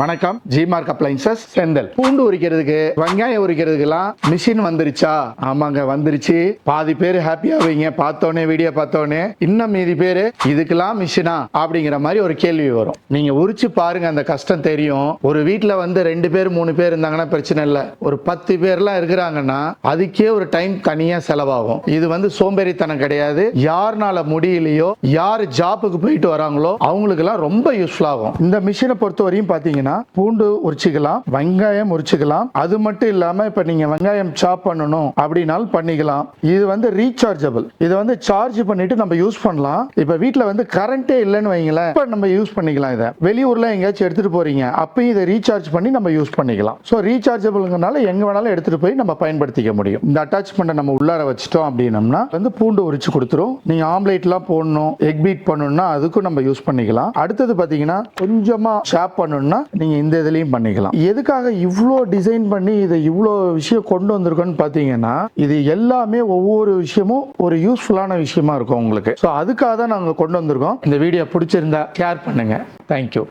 வணக்கம். G Mark appliances செந்தல். பூண்டு உரிக்கிறதுக்கு வெங்காயம் உரிக்கிறதுக்குலாம் மிஷின் வந்துருச்சா? ஆமாங்க வந்துருச்சு. பாதி பேர் ஹாப்பி ஆவீங்க பார்த்தோன்னே வீடியோ பார்த்தோன்னே இன்னும் மீதி பேர் இதுக்கெல்லாம் மிஷினா அப்படிங்கிற மாதிரி ஒரு கேள்வி வரும். நீங்க உரிச்சு பாருங்க அந்த கஷ்டம் தெரியும். ஒரு வீட்டில் வந்து ரெண்டு பேர் மூணு பேர் இருந்தாங்கன்னா பிரச்சனை இல்லை. ஒரு பத்து பேர்லாம் இருக்கிறாங்கன்னா அதுக்கே ஒரு டைம் தனியா செலவாகும். இது வந்து சோம்பேறித்தனம் கிடையாது. யாருனால முடியலையோ யார் ஜாப்புக்கு போயிட்டு வராங்களோ அவங்களுக்கெல்லாம் ரொம்ப யூஸ்ஃபுல் ஆகும். இந்த மிஷினை பொறுத்த வரையும் பார்த்தீங்கன்னா பூண்டு உரிச்சிக்கலாம் வெங்காயம் உரிச்சிக்கலாம். அது மட்டும் இல்லாம இப்ப நீங்க வெங்காயம் சாப் பண்ணணும் அப்படின்னாலும் பண்ணிக்கலாம். இது வந்து ரீசார்ஜபிள் இதை வந்து சார்ஜ் பண்ணிட்டு நம்ம யூஸ் பண்ணலாம். இப்ப வீட்டில் வந்து கரண்டே இல்லைன்னு வைங்களேன். இப்ப நம்ம யூஸ் பண்ணிக்கலாம் இதை. வெளியூர்ல எங்கேயாச்சும் எடுத்துட்டு போறீங்க. அப்பயும் இதை ரீசார்ஜ் பண்ணி நம்ம யூஸ் பண்ணிக்கலாம். ஸோ ரீசார்ஜபிள்ங்கிறனால எங்க வேணாலும் எடுத்துட்டு போய் நம்ம பயன்படுத்திக்க முடியும். இந்த அட்டாச்மெண்ட்டை நம்ம உள்ளார வச்சுட்டோம் அப்படின்னம்னா வந்து பூண்டு உரிச்சு கொடுத்துரும். நீங்க ஆம்லேட்லாம் போடணும் எக் பீட் பண்ணணும்னா அதுக்கும் நம்ம யூஸ் பண்ணிக்கலாம். அடுத்தது பாத்தீங்கன்னா கொஞ்சமா ஷாப் பண்ணணும்னா நீங்கள் இந்த இதுலேயும் பண்ணிக்கலாம். எதுக்காக இவ்வளோ டிசைன் பண்ணி இதை இவ்வளோ விஷயம் கொண்டு வந்திருக்கோன்னு பார்த்தீங்கன்னா இது எல்லாமே ஒவ்வொரு விஷயமும் ஒரு யூஸ்ஃபுல்லான விஷயமா இருக்கும் உங்களுக்கு. ஸோ அதுக்காக தான் நாங்கள் கொண்டு வந்திருக்கோம். இந்த வீடியோ பிடிச்சிருந்தா ஷேர் பண்ணுங்கள் தேங்க்யூ